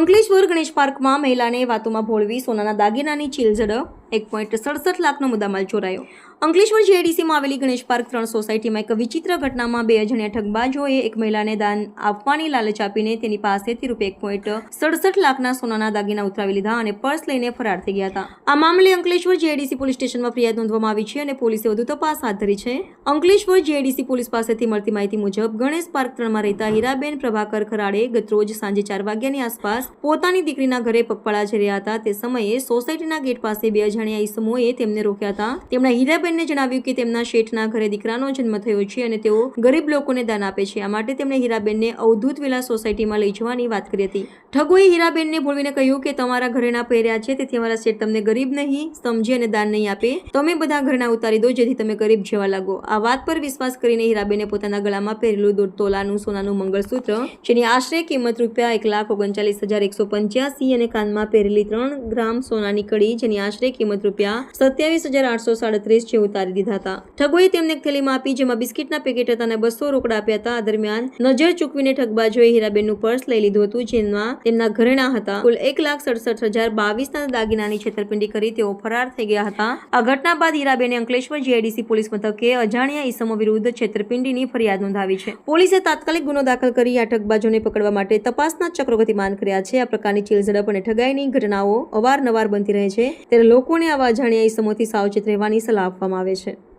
અંકલેશ્વર ગણેશ પાર્કમાં મહિલાને વાતોમાં ભોળવી સોનાના દાગીનાની ચીલ ઝડપ એક પોઈન્ટ સડસઠ લાખનો મુદ્દામાલ ચોરાયો. અંકલેશ્વર જીઆઈડીસીમાં આવેલી ગણેશ પાર્ક ત્રણ સોસાયટીમાં એક વિચિત્ર ઘટનામાં બે અજાણ્યા ઠગબાજોએ એક મહિલાને દાન આપવાની લાલચ આપીને તેની પાસેથી રૂપિયા એક પોઈન્ટ સડસઠ લાખના સોનાના દાગીના ઉતરાવી લીધા અને પર્સ લઈને ફરાર થઈ ગયા હતા. આ મામલે અંકલેશ્વર જીઆઈડીસી પોલીસ સ્ટેશનમાં ફરિયાદ નોંધવામાં આવી છે અને પોલીસે વધુ તપાસ હાથ ધરી છે. અંકલેશ્વર જીઆઈડીસી પોલીસ પાસેથી મળતી માહિતી મુજબ ગણેશ પાર્ક ત્રણમાં રહેતા હીરાબેન પ્રભાકર ખરાડે ગતરોજ સાંજે ચાર વાગ્યાની આસપાસ પોતાની દીકરીના ઘરે પગપાળા જઈ રહ્યા હતા. તે સમયે સોસાયટીના ગેટ પાસે બે અજાણ્યા ઈસમોએ તેમને રોક્યા હતા. તેમણે હીરાબેનને જણાવ્યું કે તેમના શેઠના ઘરે દીકરાનો જન્મ થયો છે અને તેઓ ગરીબ લોકોને દાન આપે છે. આ માટે તેમણે હીરાબેનને અવધૂત વિલા સોસાયટીમાં લઈ જવાની વાત કરી હતી. ઠગોએ હીરાબેનને ભોળવીને કહ્યું કે, તમારા ઘરેણા પહેર્યા છે, તેથી અમારા શેઠ તમને ગરીબ નહીં, સમજે અને દાન નહીં આપે. તમે બધા ઘરેણા ઉતારી દો, જેથી તમે ગરીબ જેવા લાગો. આ વાત પર વિશ્વાસ કરીને હીરાબેને પોતાના ગળામાં પહેરેલું દોઢ તોલાનું સોનાનું મંગળસૂત્ર, જેની આશરે કિંમત રૂપિયા એક લાખ ઓગણચાલીસ હજાર એકસો પંચ્યાસી અને કાનમાં પહેરેલી ત્રણ ગ્રામ સોનાની કડી, જેની આશરે કિંમત રૂપિયા સત્યાવીસ હજાર આઠસો સાડત્રીસ ઉતારી દીધા હતા. ઠગોએ તેમને એક થેલીમાં આપી, જેમાં બિસ્કિટના પેકેટ હતા અને બસો રોકડા આપ્યા હતા. આ દરમિયાન નજર ચૂકવીને ઠગબાજોએ હીરાબેનનું પર્સ લઈ લીધું હતું, જેમાં તેમના ઘરેણા હતા. કુલ એક લાખ સડસઠ હજાર બાવીસના દાગીનાની છેતરપિંડી કરી તેઓ ફરાર થઈ ગયા હતા. આ ઘટના બાદ હીરાબેને અંકલેશ્વર જીઆઈડીસી પોલીસ મથકે અજાણ્યા ઈસમો વિરુદ્ધ છેતરપિંડીની ફરિયાદ નોંધાવી છે. પોલીસે તાત્કાલિક ગુનો દાખલ કરી આ ઠગબાજોને પકડવા માટે તપાસના ચક્રો ગતિમાન કર્યા છે. આ પ્રકારની ચીલઝડપ અને ઠગાઈની ઘટનાઓ અવારનવાર બનતી રહે છે. ત્યારે લોકોને આવા અજાણ્યા ઈસમોથી સાવચેત રહેવાની સલાહ આપવામાં આવે છે.